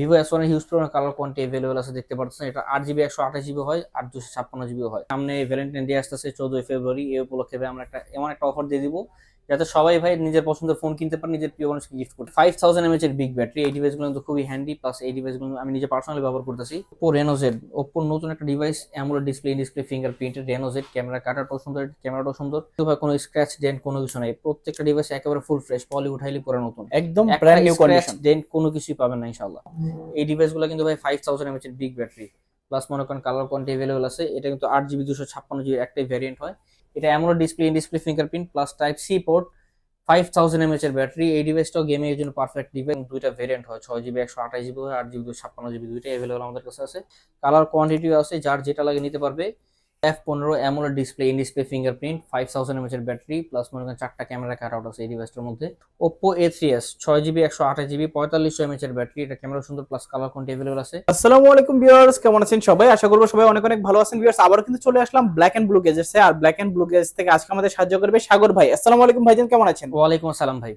Vivo S one huge পরিমাণ colour quantity available আছে, দেখতে পাচ্ছেন এটা আট জিবি একশো আঠাশ জিবি হয় আর দুশো ছাপ্পান্ন জিবি হয়। সামনে ভ্যালেন্টাইন ডে আসতেছে, চোদ্দই ফেব্রুয়ারি এই উপলক্ষে আমরা একটা, এমন একটা অফার দিয়ে দিব। যাতে সবাই ভাই নিজের পছন্দের ফোন কিনতে পারে নিজের প্রিয় মানুষকে গিফট করতে। ফাইভ থাউজেন্ড এমএচ এর বিগ ব্যাটারি এই ডিভাইসগুলো কিন্তু খুবই হ্যান্ডি প্লাস এই ডিভাইসগুলো আমি নিজে পার্সোনালি ব্যবহার করতেছি। ওপো রেনোজেড ওপোর নতুন একটা device AMOLED display display fingerprint Reno Z camera কাটাটাও সুন্দর ক্যামেরাটাও সুন্দর। কিন্তু ভাই কোনো স্ক্র্যাচ ডেন্ট কোনো কিছু নাই। প্রত্যেকটা ডিভাইস একেবারে ফুল ফ্রেশ পলি উঠাইলে পুরো নতুন। একদম ব্র্যান্ড নিউ কন্ডিশন ডেন্ট কোনো কিছুই পাবেন না ইনশাআল্লাহ। এই ডিভাইসগুলো কিন্তু ভাই ফাইভ থাউজেন্ড এমএচ এর বিগ ব্যাটারি প্লাস মনে করেন কালার কোয়ান্টি অ্যাভেলেবল আছে এটা কিন্তু আট জিবি দুশো ছাপ্পান্ন জিবি একটাই ভ্যারিয়েন্ট হয়। এটা AMOLED display in display fingerprint plus type C port five thousand M H এর ব্যাটারি এই ডিভাইসটাও গেমে এর জন্য পারফেক্ট ডিভাইস দুইটা ভেরিয়েন্ট হয়, ছয় জিবি একশো আঠাশ জিবি হয় আট জিবি দুশো ছাপ্পান্ন জিবি দুইটাই অ্যাভেলেবল আমাদের কাছে আছে। কালার কোয়ান্টিটিও আছে, যার যেটা লাগে নিতে পারবে। এফ পনেরো AMOLED display in display fingerprint five thousand mAh এর ব্যাটারি প্লাস মনে করেন চারটা ক্যামেরা কাট আউট আছে এই ডিভাইসটার মধ্যে। ওপো এ থ্রি এস ছয় জিবি একশো আঠাশ জিবি পঁয়তাল্লিশশো এমএচ এর ব্যাটারি এটা ক্যামেরা সুন্দর প্লাস কালার কোয়ান্টি অ্যাভেলেবল আছে। আসসালামু আলাইকুম ভিউয়ার্স কেমন আছেন সবাই? আশা করব সবাই অনেক অনেক ভালো আছেন ভিউয়ার্স আবার কিন্তু চলে আসলাম ব্ল্যাক এন্ড ব্লু গেজেসে আর ব্ল্যাক এন্ড ব্লু গেজেস থেকে আজকে আমাদের সাহায্য করবে সাগর ভাই। আসসালামু আলাইকুম ভাইজান কেমন আছেন? ওয়ালাইকুম আসসালাম ভাই।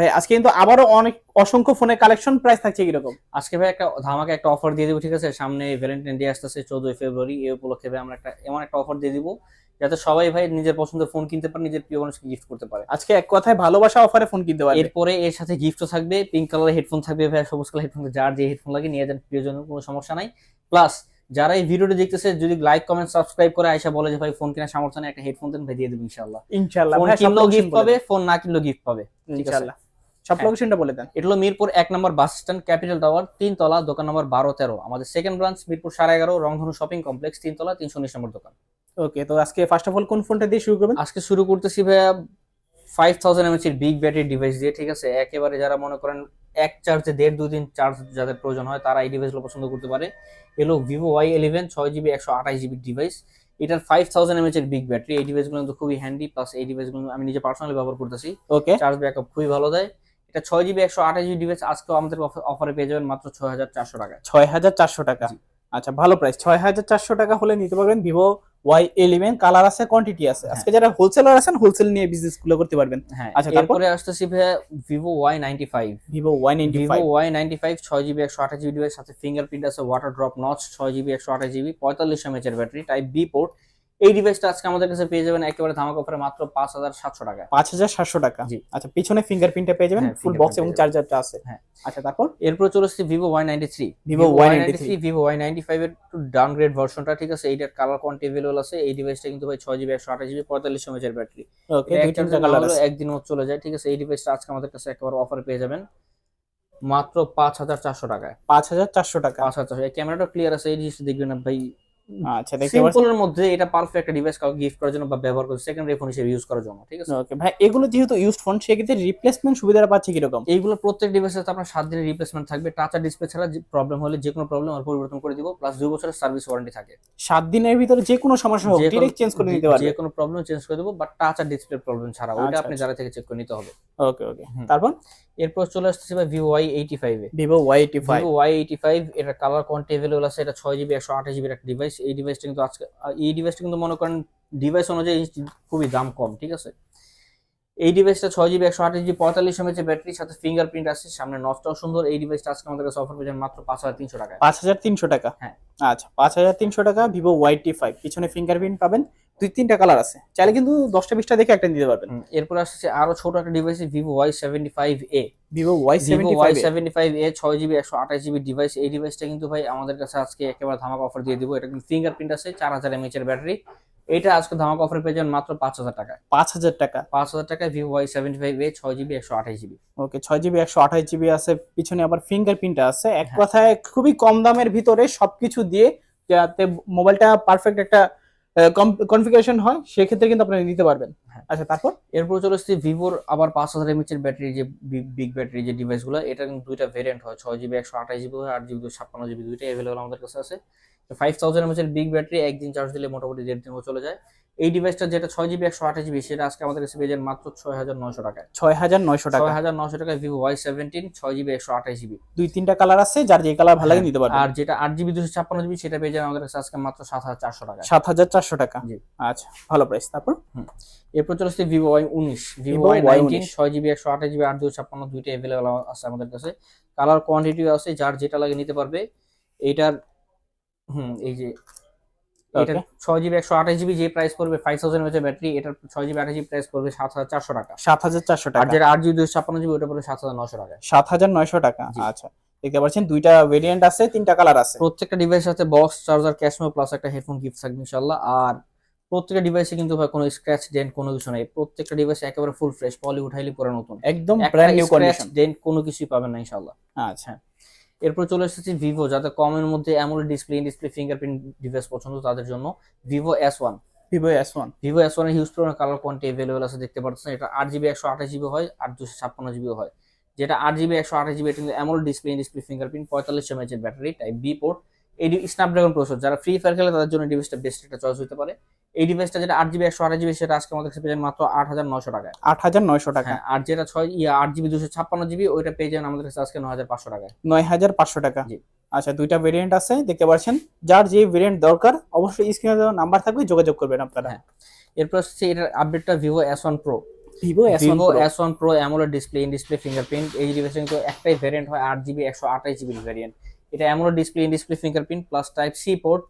ভাই আজকে কিন্তু আবারও অনেক অসংখ্য ফোনের কালেকশন প্রাইস থাকছে কীরকম? আজকে ভাই একটা ধামাকে একটা অফার দিয়ে দিব ঠিক আছে? সামনে ভ্যালেন্টাইন ডে আসতেছে চোদ্দই ফেব্রুয়ারি এই উপলক্ষে ভাই আমরা একটা এমন একটা অফার দিয়ে দিব যাতে সবাই ভাই নিজের পছন্দের ফোন কিনতে পারে নিজের প্রিয় মানুষকে গিফট করতে পারে। আজকে এক কথায় ভালোবাসা অফারে ফোন কিনতে পারবে। এরপরে এর সাথে গিফটও থাকবে পিঙ্ক কালারের হেডফোন থাকবে ভাই সবুজ কালার হেডফোন যার যে হেডফোন লাগে নিয়ে যান প্রিয়জন কোনো সমস্যা নাই। প্লাস যারা এই ভিডিওটা দেখতেছে যদি লাইক কমেন্ট সাবস্ক্রাইব করে আয়সা বলে যে ভাই ফোন কেনার সামর্থ্য একটা হেডফোন দেন ভাই দিয়ে দেবো ইনশাল্লাহ ইনশাআল্লাহ ফোন কিনলেও গিফট পাবে ফোন না কিনলেও গিফট পাবে ইনশাআল্লাহ। সব হ্যাঁ। লোকেশনটা বলে দেন। এটা হলো মিরপুর এক নম্বর বাস স্ট্যান্ড ক্যাপিটাল টাওয়ার তিন তলা দোকান নম্বর বারো তেরো। আমাদের সেকেন্ড ব্রাঞ্চ মিরপুর সাড়ে এগারো রংধনু শপিং কমপ্লেক্স তিন তলা তিনশো উনিশ নম্বর দোকান। ওকে তো আজকে ফার্স্ট অফ অল কোন ফোনটা দিয়ে শুরু করবেন? আজকে শুরু করতেছি ভাইয়া ফাইভ থাউজেন্ড এমএচ এর বিগ ব্যাটারি ডিভাইস দিয়ে ঠিক আছে? একেবারে যারা মনে করেন এক চার্জে দেড় দুই দিন চার্জ যাদের প্রয়োজন হয় তারা এই ডিভাইসগুলো পছন্দ করতে পারে। এলো ভিভো ওয়াই ইলেভেন ছয় জিবি একশো আঠাশ জিবি ডিভাইস এটার ফাইভ থাউজেন্ড এমএচ এর বিগ ব্যাটারি এই ডিভাইসগুলো কিন্তু খুবই হ্যান্ডি প্লাস এই ডিভাইসগুলো আমি নিজে পার্সোনালি ব্যবহার করতেছি। ওকে চার্জ ব্যাকআপ খুবই ভালো দেয়। এটা ছয় জিবি একশো আঠাশ জিবি ডিভাইস আজকেও আমাদের অফারে পেয়ে যাবেন মাত্র ছয় হাজার চারশো টাকায়। ছয় হাজার চারশো টাকা? আচ্ছা ভালো প্রাইস ছয় হাজার চারশো টাকা হলে নিতে পারবেন ভিভো ওয়াই ইলেভেন কালার আছে কোয়ান্টিটি আছে। হ্যাঁ। আজকে যারা হোলসেলার আছেন হোলসেল নিয়ে বিজনেসগুলো করতে পারবেন। হ্যাঁ আচ্ছা, তারপরে? আসতেছি ভাইয়া Vivo Y ninety five Vivo Y ninety Vivo Y ninety five ছয় জিবি একশো আঠাশ জিবি ডিভাইস সাথে ফিঙ্গারপ্রিন্ট আছে ওয়াটার ড্রপ নচ ছয় জিবি একশো আঠাশ জিবি পঁয়তাল্লিশ এমএচ এর ব্যাটারি টাইপ বি পোর্ট এই ডিভাইসটা আজকে আমাদের কাছে পেয়ে যাবেন একেবারে ধামাক অফারে মাত্র পাঁচ হাজার সাতশো টাকায়। পাঁচ হাজার সাতশো টাকা। জি। আচ্ছা পিছনে ফিঙ্গারপ্রিন্টটা পেয়ে যাবেন হ্যাঁ, ফুল বক্স এবং চার্জারটা আছে। হ্যাঁ। আচ্ছা তারপর? এরপর চলে এসেছি Vivo Y ninety three Vivo Y93 Vivo Y ninety five এর ডাউনগ্রেড ভার্সনটা ঠিক আছে? এইটার কালার কোয়ান্টি অ্যাভেলেবল আছে। এই ডিভাইসটা কিন্তু ভাই ছয় জিবি একশো আঠাশ জিবি পঁয়তাল্লিশ এমএচ এর ব্যাটারি ওকে দুই কালার আছে। একদিন চলে যায় ঠিক আছে? এই ডিভাইসটা আজকে আমাদের কাছে একেবারে অফারে পেয়ে যাবেন। মাত্র পাঁচ হাজার চারশো টাকায়। পাঁচ হাজার চারশো টাকা। পাঁচ হাজার চারশো। ক্যামেরাটা ক্লিয়ার আছে এই জিনিসটা দেখবেন ভাই। আচ্ছা দেখতে সিম্পলের মধ্যে এটা পারফেক্ট একটা ডিভাইস কাউকে গিফট করার জন্য বা ব্যবহার সেকেন্ডারি ফোন হিসেবে ইউজ করার জন্য ঠিক আছে? ওকে ভাই এগুলো যেহেতু ইউজড ফোন সেক্ষেত্রে রিপ্লেসমেন্ট সুবিধাটা পাচ্ছে কীরকম? এইগুলো প্রত্যেক ডিভাইসে আপনার সাত দিনের রিপ্লেসমেন্ট থাকবে। টাচ আর ডিসপ্লে ছাড়া প্রবলেম হলে যে কোনো প্রবলেম আর পরিবর্তন করে দিব প্লাস দুই বছরের সার্ভিস ওয়ারেন্টি থাকে। সাত দিনের ভিতরে যে কোনো সমস্যা হোক ডিরেক্ট চেঞ্জ করে নিতে যে কোনো প্রবলেম চেঞ্জ করে দেবো বাট টাচ আর ডিসপ্লে প্রবলেম ছাড়া ওইটা আচ্ছা, আপনি আচ্ছা। যারা থেকে চেক করে নিতে হবে। ওকে ওকে তারপর? এরপর চলে আসতেছে ভাই Vivo Y eighty five Vivo Y eighty five Y eighty five এটা কালার কোয়ান্টি অ্যাভেলেবল আছে এটা ছয় জিবি একশো আঠাশ জিবির একটা ডিভাইস এই ডিভাইসটা কিন্তু আজকে এই ডিভাইসটা কিন্তু মনে করেন ডিভাইস অনুযায়ী খুবই দাম কম ঠিক আছে? এই ডিভাইসটা ছয় জিবি একশো আঠাশ জিবি পঁয়তাল্লিশ এমএচের ব্যাটারির সাথে ফিঙ্গারপ্রিন্ট আছে সামনে নচটাও সুন্দর। এই ডিভাইসটা আজকে আমাদের কাছে অফার পেয়েছেন মাত্র পাঁচ হাজার তিনশো টাকা পাঁচ হাজার তিনশো টাকা? হ্যাঁ। আচ্ছা পাঁচ হাজার তিনশো টাকা ভিভো ওয়াই টি ফাইভ পিছনে ফিঙ্গারপ্রিন্ট পাবেন। দুই তিনটা কালার আছে। চাইলে কিন্তু দশটা বিশটা দেখে একটা নিতে পারবেন। এরপর আসছে আরও ছোট একটা device Vivo Y seventy five A Vivo Y Y seventy five A ছয় জিবি একশো আঠাশ জিবি ডিভাইস এই ডিভাইসটা কিন্তু ভাই আমাদের কাছে আজকে একেবারে ধামাকা অফার দিয়ে দিব। এটা কিন্তু ফিঙ্গারপ্রিন্ট আছে চার হাজার এমএচ এর ব্যাটারি এটা আজকে ধামাকা অফার পেয়ে যাবেন মাত্র পাঁচ হাজার টাকায়। পাঁচ হাজার টাকা? পাঁচ হাজার টাকায় Vivo Y seventy five A ছয় জিবি একশো আঠাশ জিবি ওকে ছয় জিবি একশো আঠাশ জিবি আছে। পিছনে আবার ফিঙ্গারপ্রিন্ট আছে। এক হ্যাঁ। কথায় খুবই কম দামের ভিতরে সবকিছু দিয়ে যাতে মোবাইলটা পারফেক্ট একটা কনফিগারেশন হয় সেক্ষেত্রে কিন্তু আপনি নিতে পারবেন। হ্যাঁ। আচ্ছা তারপর? এরপর চলে এসেছি ভিভোর আবার পাঁচ হাজার এমএচ এর ব্যাটারি যে বিগ ব্যাটারি যে ডিভাইসগুলো এটা কিন্তু দুইটা ভেরিয়েন্ট হয়। ছয় জিবি একশো আঠাশ জিবি হয় আট জিবি ছাপ্পান্ন জিবি দুইটা অ্যাভেলেবল আমাদের কাছে আছে। ফাইভ থাউজেন্ড এমএচের বিগ ব্যাটারি একদিন চার্জ দিলে মোটামুটি দেড় দিন চলে যায়। এই ডিভাইসটা যেটা ছয় জিবি একশো আঠাশ জিবি সেটা আজকে আমাদের কাছে পেয়ে মাত্র ছয় হাজার নয়শো টাকায়। ছয় হাজার নয়শো টাকা। ছয় হাজার নয়শো টাকায় ভিভো ওয়াই সেভেন্টিন ছয় জিবি একশো আঠাশ জিবি দুই তিনটা কালার আছে যার যে কালার ভালো লাগে নিতে পারবেন। আর যেটা আট জিবি দুশো ছাপ্পান্ন জিবি সেটা পেয়ে যান আমাদের কাছে আজকে মাত্র সাত হাজার চারশো টাকা সাত হাজার চারশো টাকা। জি। আচ্ছা ভালো প্রাইস তারপর? এরপর চলে আসছে ভিভো ওয়াই উনিশ। ভিভো ওয়াই Y19 নাইনটিন ছয় জিবি একশো আঠাশ জিবি আট দুশো ছাপ্পান্ন দুইটা অ্যাভেলেবল আছে আমাদের কাছে। কালার কোয়ান্টিটিও আছে যার যেটা লাগে নিতে পারবে। এইটার হুম এই যে এটা. ছয় জিবি একশো আঠাশ জিবি যে প্রাইস পড়বে ফাইভ থাউজেন্ড এমএচের ব্যাটারি এটার ছয় জিবি আঠাশ জিবি প্রাইস পড়বে সাত হাজার চারশো টাকা। সাত হাজার চারশো আর যেটা আট জিবি দুশো ছাপ্পান্ন জিবি ওটা পড়বে সাত হাজার নশো টাকা। সাত হাজার নয়শো টাকা আচ্ছা। দেখতে পাচ্ছেন দুইটা ভেরিয়েন্ট আছে তিনটা কালার আছে। প্রত্যেকটা ডিভাইসের সাথে বক্স চার্জার ক্যাশমো প্লাস একটা হেডফোন গিফট থাকবে ইনশাল্লাহ আর প্রত্যেকটা ডিভাইসে কিন্তু ভাই কোনো স্ক্র্যাচ ডেন্ট কোনো কিছু নেই। প্রত্যেকটা ডিভাইসে একেবারে ফুল ফ্রেশ পলি উঠাইলে পরে নতুন। একদম ব্র্যান্ড নিউ কন্ডিশন ডেন্ট কোনো কিছুই পাবেন না আচ্ছা। এরপর চলে এসেছি ভিভো যাতে কমের মধ্যে AMOLED display in display fingerprint device পছন্দ তাদের জন্য। Vivo S one Vivo S one Vivo S ওয়ানের হিউজ পরিমাণ কালার কোয়ান্টি অ্যাভেলেবল আছে দেখতে পাচ্ছেন এটা আট জিবি একশো আঠাশ জিবি হয় আর দুশো ছাপ্পান্ন জিবিও হয়। যেটা আট জিবি একশো আঠাশ জিবি এটা কিন্তু AMOLED display in display fingerprint পঁয়তাল্লিশ এমএচের ব্যাটারি টাইপ বি পোর্ট এই স্ন্যাপড্রাগন প্রসেসর যারা ফ্রি ফায়ার খেলে তাদের জন্য ডিভাইসটা বেস্ট একটা চয়েস হতে পারে। এই ডিভাইসটা যেটা আট জিবি একশো আঠাশ জিবি সেটা আজকে আমাদের কাছে পেয়ে যান মাত্র আট হাজার নশো টাকায়। আট হাজার নয়শো টাকা। হ্যাঁ আর যেটা ছয় ইয়া আট জিবি দুশো ছাপ্পান্ন জিবি ওইটা পেয়ে যান আমাদের কাছে আজকে নয় হাজার পাঁচশো টাকায়। নয় হাজার পাঁচশো টাকা। জি। আচ্ছা দুইটা ভেরিয়েন্ট আছে দেখতে পাচ্ছেন। যার যে ভেরিয়েন্ট দরকার অবশ্যই স্ক্রিনে দেওয়া নাম্বার থাকবে যোগাযোগ করবেন আপনারা। হ্যাঁ। এরপর হচ্ছে এটার আপডেটটা Vivo S one pro Vivo S Vivo S one pro AMOLED display in display fingerprint এই ডিভাইসে কিন্তু একটাই ভেরিয়েন্ট হয় আট জিবি একশো আঠাশ জিবি ভ্যারিয়েন্ট এটা AMOLED display in display fingerprint plus type C port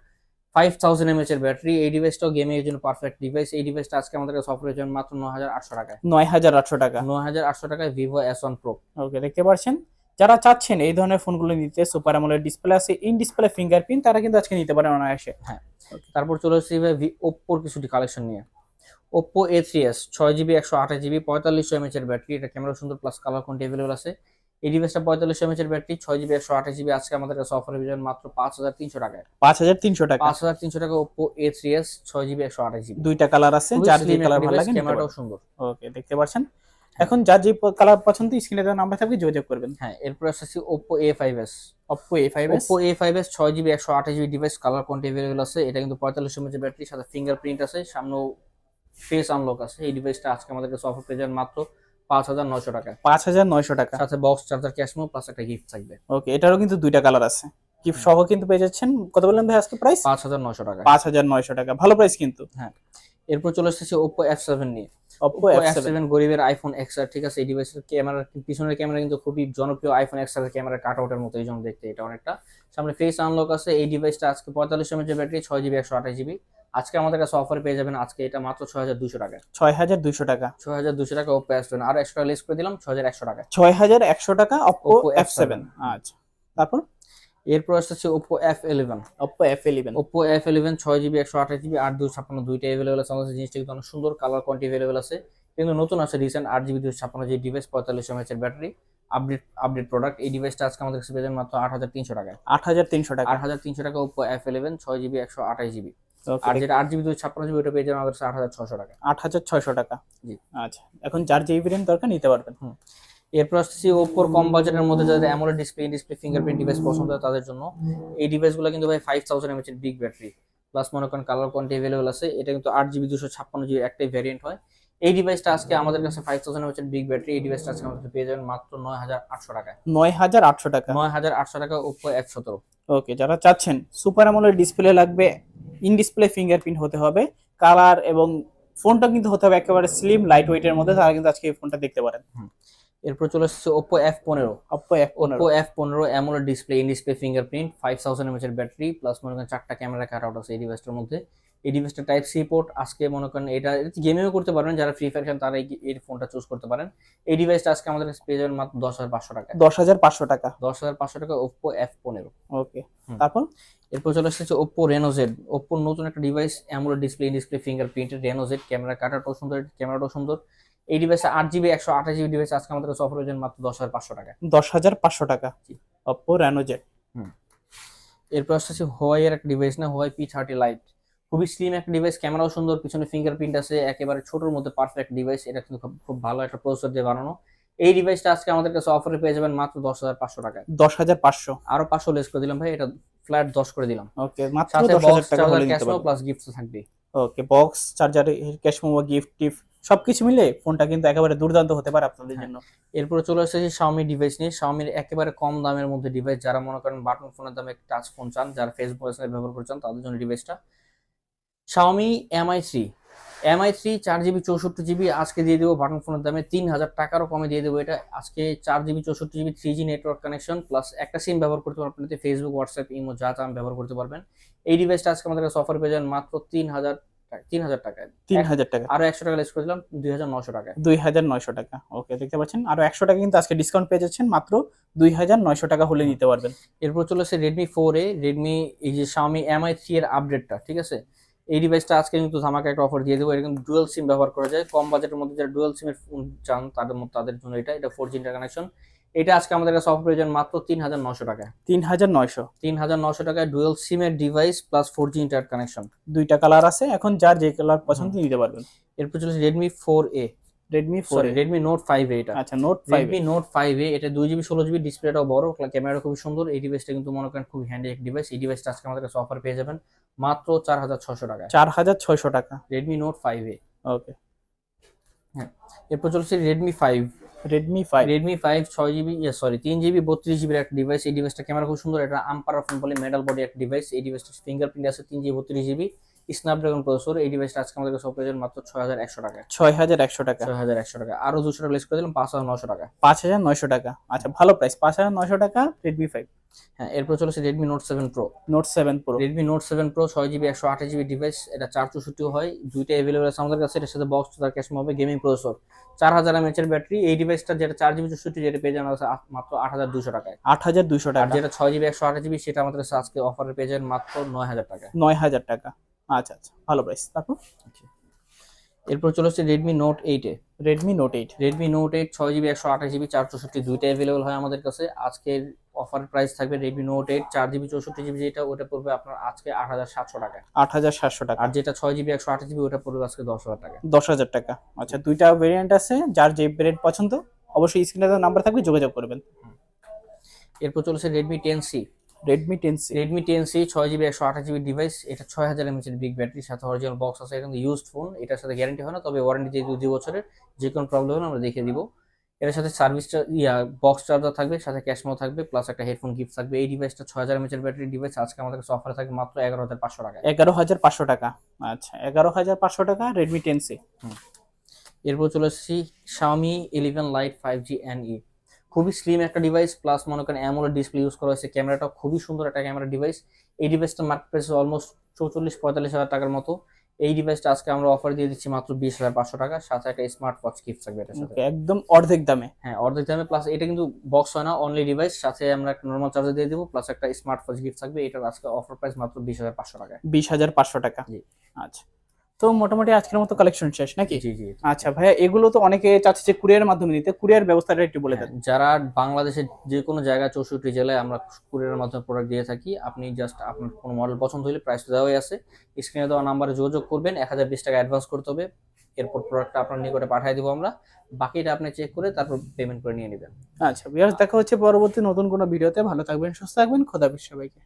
five thousand M H এর ব্যাটারি এই ডিভাইসটাও গেমিং এর জন্য পারফেক্ট ডিভাইস এই ডিভাইসটা আজকে আমাদের সফটওয়্যার জন্য মাত্র ন হাজার আটশো টাকায়। নয় হাজার আটশো টাকা। নয় হাজার আটশো টাকায় Vivo S one pro okay দেখতে পাচ্ছেন? যারা চাচ্ছেন এই ধরনের ফোনগুলো নিতে সুপার অ্যামোলেড ডিসপ্লে আছে ইন ডিসপ্লে ফিঙ্গারপ্রিন্ট তারা কিন্তু আজকে নিতে পারেন অনায়াসে। তারপর চলে ভাই ওপ্পোর কিছুটি কালেকশন নিয়ে। ওপ্পো এ থ্রি এস ছয় জিবি একশো আঠাশ জিবি পঁয়তাল্লিশশো এমএচ এর ব্যাটারি এটা ক্যামেরা সুন্দর প্লাস কালার কোনটি অ্যাভেলেবল আছে। এই ডিভাইসটা পঁয়তাল্লিশশো এমএচ এর ব্যাটারি ছয় জিবি একশো আঠাশ জিবি আজকে আমাদের কাছে অফার পেয়ে মাত্র পাঁচ হাজার তিনশো টাকায়। পাঁচ হাজার তিনশো টাকা। পাঁচ হাজার তিনশো টাকা ওপ্পো এ থ্রি এস ছয় জিবি একশো আঠাশ জিবি দুইটা কালার আছে যার যে কালার ভালো লাগে ক্যামেরাটাও সুন্দর। ওকে দেখতে পাচ্ছেন? এখন যার যে কালার পছন্দ স্ক্রিনে দেওয়া নাম্বার থাকবে যোগাযোগ করবেন। হ্যাঁ এরপর আসছে Oppo A five S Oppo A five S Oppo A five S ছয় জিবি একশো আঠাশ জিবি ডিভাইস কালার কোনটি অ্যাভেলেবল আছে। এটা কিন্তু পঁয়তাল্লিশ এমএচ ব্যাটারি সাথে ফিঙ্গারপ্রিন্ট আছে সামনেও ফেস আনলক আছে। এই ডিভাইসটা আজকে আমাদের কাছে অফার পেয়ে যান মাত্র পাঁচ হাজার নয়শো টাকা। পাঁচ হাজার নয়শো টাকা? সাথে বক্স চার্জার ক্যাশমো প্লাস একটা গিফট থাকবে। ওকে এটারও কিন্তু দুইটা কালার আছে। গিফট সহ কিন্তু পেয়ে যাচ্ছেন কত বললেন ভাই আজকে প্রাইস পাঁচ হাজার নয়শো টাকা। পাঁচ হাজার নয়শো টাকা ভালো প্রাইস কিন্তু। হ্যাঁ। এরপর চলে এসেছে ওপ্পো এফ সেভেন নিয়ে। সেভেন সেভেন গরিবের আইফোন এক্স আর ঠিক আছে এই ডিভাইসের ক্যামেরা পিছনের ক্যামেরা কিন্তু খুবই জনপ্রিয় iPhone X R camera cut আউটের মতো এই জন্য দেখতে এটা অনেকটা। সামনে ফেস আনলক আছে এই ডিভাইসটা আজকে পঁয়তাল্লিশ এমএচ ব্যাটারি ছয় জিবি একশো আঠাশ জিবি আজকে আমাদের কাছে অফার পেয়ে যাবেন আজকে এটা মাত্র ছয় হাজার দুশো টাকা ছয় হাজার দুইশো টাকা। ছয় হাজার দুশো টাকা Oppo F seven R extra less করে দিলাম ছয় হাজার একশো টাকা ছয় হাজার একশো টাকা অপো এফ সেভেন আচ্ছা। তারপর? এরপর আসছে Oppo F eleven Oppo F eleven Oppo F eleven ছয় জিবি একশো আঠাশ জিবি আট দুশো ছাপ্পান্ন দুইটা অ্যাভেলেবল আছে। আমাদের জিনিসটা কিন্তু অনেক সুন্দর কালার কোয়ান্টি অ্যাভেলেবল আছে। কিন্তু নতুন আছে রিসেন্ট আট জিবি দুশো ছাপ্পান্ন যে ডিভাইস পঁয়তাল্লিশ এমএচের ব্যাটারি আপডেট আপডেট প্রোডাক্ট এই ডিভাইসটা আজকে আমাদের কাছে পেয়ে মাত্র আট হাজার তিনশো টাকায়। আট হাজার তিনশো টাকা। আট হাজার তিনশো টাকা ওপ্পো এফ ইলেভেন ছয় জিবি একশো আঠাশ জিবি আর যেটা আট জিবি দুশো ছাপ্পান্ন জিবি ওটা পেয়ে যাবেন আমাদের আট হাজার ছশো টাকা। আট হাজার ছয়শো টাকা। জি। আচ্ছা। এখন যার যে ভেরিয়েন্ট দরকার নিতে পারবেন। এরপর আসছি ওপ্পোর কম বাজেটের মধ্যে যাদের AMOLED display display fingerprint device পছন্দ হয় তাদের জন্য। এই ডিভাইসগুলো কিন্তু ভাই ফাইভ থাউজেন্ড এমএচের বিগ ব্যাটারি প্লাস মনে করেন কালার কোয়ান্টি অ্যাভেলেবল আছে এটা কিন্তু আট জিবি দুশো ছাপ্পান্ন জিবি একটাই ভ্যারিয়েন্ট হয়। এই ডিভাইসটা আজকে আমাদের কাছে ফাইভ থাউজেন্ড এমএচের বিগ ব্যাটারি এই ডিভাইসটা আজকে আমাদের পেয়ে যাবেন মাত্র নয় হাজার আটশো টাকায়। নয় হাজার আটশো টাকা। নয় হাজার আটশো টাকা ওপ্পো এফ সতেরো। ওকে যারা চাচ্ছেন সুপার অ্যামোলেড ডিসপ্লে লাগবে ইন ডিসপ্লে ফিঙ্গারপ্রিন্ট হতে হবে কালার এবং ফোনটা কিন্তু হতে হবে একেবারে স্লিম লাইট ওয়েটের মধ্যে তারা কিন্তু আজকে এই ফোনটা দেখতে পারেন। এরপর চলে আসছে ওপ্পো এফ পনেরো। অপো এফ ওপ্পো এফ পনেরো AMOLED display in display fingerprint five thousand এমএচের battery plus মনে করেন চারটা ক্যামেরা কাট আউট আছে এই ডিভাইসটার মধ্যে। এই ডিভাইসটা টাইপ সি পোর্ট আজকে মনে করেন এটা গেমিংও করতে পারবেন যারা ফ্রি ফায়ার খেলেন তারা এই ফোনটা চুজ করতে পারেন। এই ডিভাইসটা আজকে আমাদের কাছে পেয়ে যাবেন মাত্র দশ হাজার পাঁচশো টাকা দশ হাজার পাঁচশো টাকা। দশ হাজার পাঁচশো টাকা ওপ্পো এফ পনেরো। ওকে। তারপর? এরপর চলে আসছে ওপ্পো রেনো জেড ওপ্পোর নতুন একটা device AMOLED display in display fingerprinted Reno Z camera কাটাটাও সুন্দর ক্যামেরাটাও সুন্দর। এই ডিভাইসে আট জিবি একশো আঠাশ জিবি ডিভাইস আজকে আমাদের কাছে অফার মাত্র দশ হাজার পাঁচশো টাকা। দশ হাজার পাঁচশো টাকা। জি। অপো র্যানো জেড এরপর আসছে হোয়াই এর একটা ডিভাইস না হোয়াই পি থার্টি লাইট খুবই স্লিম একটা ডিভাইস ক্যামেরাও সুন্দর পিছনে ফিঙ্গারপ্রিন্ট আছে একেবারে ছোটোর মধ্যে পারফেক্ট ডিভাইস এটা কিন্তু খুব- খুব ভালো একটা প্রসেসর দিয়ে বানানো। এই ডিভাইসটা আজকে আমাদের কাছে অফারে পেয়ে যাবেন মাত্র দশ হাজার পাঁচশো টাকায়। দশ হাজার পাঁচশো। আরও পাঁচশো লেস করে দিলাম ভাই এটা ফ্ল্যাট দশ করে দিলাম। ওকে মাত্র দশ হাজার টাকা প্লাস গিফট থাকবে okay box charger cash memo gift টিফট সবকিছু মিলে ফোনটা কিন্তু একেবারে দুর্দান্ত হতে পারে আপনাদের হ্যাঁ। জন্য। এরপরে চলে এসেছে শাওমি ডিভাইস নিয়ে। শাওমির একেবারে কম দামের মধ্যে ডিভাইস যারা মনে করেন বাটন ফোনের দামে টাচ ফোন চান যারা ফেসবুক ব্যবহার করতে চান তাদের জন্য ডিভাইসটা Xiaomi Mi three Mi three চার জিবি চৌষট্টি জিবি আজকে দিয়ে দেবো বাটন ফোনের দামে তিন হাজার টাকারও কমে দিয়ে দেবো এটা। আজকে চার জিবি চৌষট্টি GB three G network connection plus একটা সিম ব্যবহার করতে পারবেন এতে ফেসবুক হোয়াটসঅ্যাপ ইমো যা চান ব্যবহার করতে পারবেন। এই ডিভাইসটা আজকে আমাদের কাছে অফার পেয়ে যাবেন মাত্র তিন হাজার তিন হাজার টাকায়। তিন হাজার টাকা। আরও একশো টাকা লেস করে দিলাম দুই হাজার নশো টাকায়। দুই হাজার নয়শো টাকা। ওকে দেখতে পাচ্ছেন? আরও একশো টাকা কিন্তু আজকে ডিসকাউন্ট পেয়ে যাচ্ছেন মাত্র দুই হাজার নয়শো টাকা হলে নিতে পারবেন। এরপর চলে আসে রেডমি ফোর এ। রেডমি এই যে Xiaomi এমআই থ্রি এর আপডেটটা ঠিক আছে? এই ডিভাইসটা আজকে কিন্তু ধামাকা একটা অফার দিয়ে দেবো। কিন্তু ডুয়েল সিম ব্যবহার করা যায়। কম বাজেটের মধ্যে যারা ডুয়েল সিমের ফোন চান তাদের তাদের জন্য এটা। এটা ফোর জি কানেকশন এটা আজকে আমাদের কাছে অফার প্রয়োজন মাত্র তিন হাজার নশো টাকায়। তিন হাজার নয়শো। তিন হাজার নশো টাকায় ডুয়েল সিমের device plus four G internet connection দুইটা কালার আছে এখন যার যে কালার পছন্দ নিতে পারবেন। এরপর চলে Redmi four A Redmi four Redmi Note five A এটা। আচ্ছা Note five Note five A এটা দুই জিবি ষোলো জিবি ডিসপ্লেটাও বড় ক্যামেরা খুবই সুন্দর। এই ডিভাইসটা কিন্তু মনে করেন খুবই হ্যান্ডি এক ডিভাইস এই ডিভাইসটা আজকে আমাদের কাছে অফার পেয়ে যাবেন মাত্র চার হাজার ছশো টাকা চার হাজার ছয়শো টাকা। Redmi Note five A okay হ্যাঁ এরপর চলছে Redmi five Redmi five Redmi five ছয় জিবি সরি তিন জিবি বত্রিশ জিবির একটা ডিভাইস এই ডিভাইসটা ক্যামেরা খুব সুন্দর, এটা আম্পার ফোন বলে মেটাল বডি একটা ডিভাইস এই ডিভাইসটা ফিঙ্গারপ্রিন্ট আছে, তিন জিবি বত্রিশ জিবি স্ন্যাপড্রাগন প্রসেসর এই ডিভাইসটা আজকে আমাদের কাছে প্রয়োজন মাত্র ছয় হাজার একশো টাকা। ছয় হাজার একশো টাকা। ছয় হাজার একশো টাকা। আরও দুশো টাকা লেস করে দিলাম পাঁচ হাজার নশো টাকা। পাঁচ হাজার নয়শো টাকা। আচ্ছা ভালো প্রাইস পাঁচ হাজার নয়শো টাকা রেডমি ফাইভ হ্যাঁ এরপর চলেছে Redmi Note seven Pro Note seven Pro Redmi Note seven Pro ছয় জিবি একশো আঠাশ জিবি ডিভাইস এটা চার চৌষট্টিও হয় দুইটা অ্যাভেলেবল আছে আমাদের কাছে এটার সাথে বক্স তার ক্যাশ হবে গেমিং প্রসেসর চার হাজার এমএচের ব্যাটারি এই ডিভাইসটা যেটা চার জিবি চৌষট্টি যেটা পেয়ে আছে মাত্র আট হাজার দুশো টাকায়। আট হাজার দুশো আর টাকা যেটা ছয় জিবি একশো আঠাশ জিবি সেটা আমাদের কাছে আজকে অফারে পেয়ে যাবেন মাত্র নয় হাজার টাকা নয় হাজার টাকা। আচ্ছা আচ্ছা ভালো প্রাইস তারপর? এরপর চলে হচ্ছে রেডমি নোট এইটে Redmi Note eight Redmi Note eight ছয় জিবি একশো আঠাশ জিবি চার চৌষট্টি দুইটা অ্যাভেলেবল হয় আমাদের কাছে। আজকের অফার প্রাইস থাকবে রেডমি নোট এইট চার জিবি চৌষট্টি জিবি যেটা ওটা পড়বে আপনার আজকে আট হাজার সাতশো টাকা। আট হাজার সাতশো টাকা। আর যেটা ছয় জিবি একশো আঠাশ জিবি ওটা পড়বে আজকে দশ হাজার টাকা। দশ হাজার টাকা। আচ্ছা দুইটা ভেরিয়েন্ট আছে যার যে ভেরিয়েন্ট পছন্দ অবশ্যই স্ক্রিনে নাম্বার থাকবে যোগাযোগ করবেন। এরপর চলেছে Redmi ten C Redmi ten C Redmi ten C ছয় জিবি একশো আঠাশ জিবি ডিভাইস এটা ছয় হাজার এমএচের বিগ ব্যাটারির সাথে অরিজিনাল বক্স আছে এটা ইউজড ফোন এটার সাথে গ্যারান্টি হয় না তবে ওয়ারেন্টি যেহেতু দু বছরের যে কোনো প্রবলেম হলে আমরা দেখে দিব। এটার সাথে সার্ভিস ইয়া বক্স চার্জার থাকবে সাথে ক্যাশমো থাকবে প্লাস একটা হেডফোন গিফট থাকবে। এই ডিভাইসটা ছয় হাজার এমএচের ব্যাটারি ডিভাইস আজকে আমাদের কাছে অফারে থাকবে মাত্র এগারো হাজার পাঁচশো টাকা এগারো হাজার পাঁচশো টাকা। আচ্ছা এগারো হাজার পাঁচশো টাকা রেডমি টেন সি এরপর চলে এসেছি Xiaomi 11 Lite five G N E খুবই স্লিম একটা ডিভাইস প্লাস মনে করেন অ্যামোলেড ডিসপ্লে ইউজ করা হয়েছে। ক্যামেরাটা খুবই সুন্দর একটা ক্যামেরা ডিভাইস এই ডিভাইসটা মার্কেট প্রাইস অলমোস্ট চৌচল্লিশ পঁয়তাল্লিশ হাজার টাকার মতো। এই ডিভাইসটা আজকে আমরা অফার দিয়ে দিচ্ছি মাত্র বিশ হাজার পাঁচশো টাকা। সাথে একটা স্মার্ট ওয়াচ গিফট থাকবে এটার সাথে। একদম অর্ধেক দামে। হ্যাঁ অর্ধেক দামে প্লাস এটা কিন্তু বক্স হয় না অনলি ডিভাইস সাথে আমরা একটা নর্মাল চার্জার দিয়ে দেবো প্লাস একটা স্মার্ট ওয়াচ গিফট থাকবে। এটার আজকে অফার প্রাইস মাত্র বিশ হাজার পাঁচশো টাকা বিশ হাজার পাঁচশো টাকা। জি। আচ্ছা। তো মোটামুটি আজকের মতো কালেকশন শেষ নাকি? জি জি আচ্ছা ভাইয়া এগুলো তো অনেকে চাচ্ছে যে কুরিয়ারের মাধ্যমে নিতে। কুরিয়ার ব্যবস্থাটা একটু বলে দেন। হ্যাঁ, যারা বাংলাদেশের যে কোনো জায়গায় চৌষট্টি জেলায় আমরা কুরিয়ারের মাধ্যমে প্রোডাক্ট দিয়ে থাকি আপনি জাস্ট আপনার কোনো মডেল পছন্দ হলে প্রাইস দেওয়াই আছে। স্ক্রিনে দেওয়া নাম্বারে যোগাযোগ করবেন এক হাজার বিশ টাকা অ্যাডভান্স করতে হবে। এরপর প্রোডাক্টটা আপনার নিকটে পাঠিয়ে দেবো আমরা। বাকিটা আপনি চেক করে তারপর পেমেন্ট করে নিয়ে নেবেন। আচ্ছা বিয়ার্স দেখা হচ্ছে পরবর্তী নতুন কোনো ভিডিওতে ভালো থাকবেন সুস্থ থাকবেন। খোদা সবাইকে।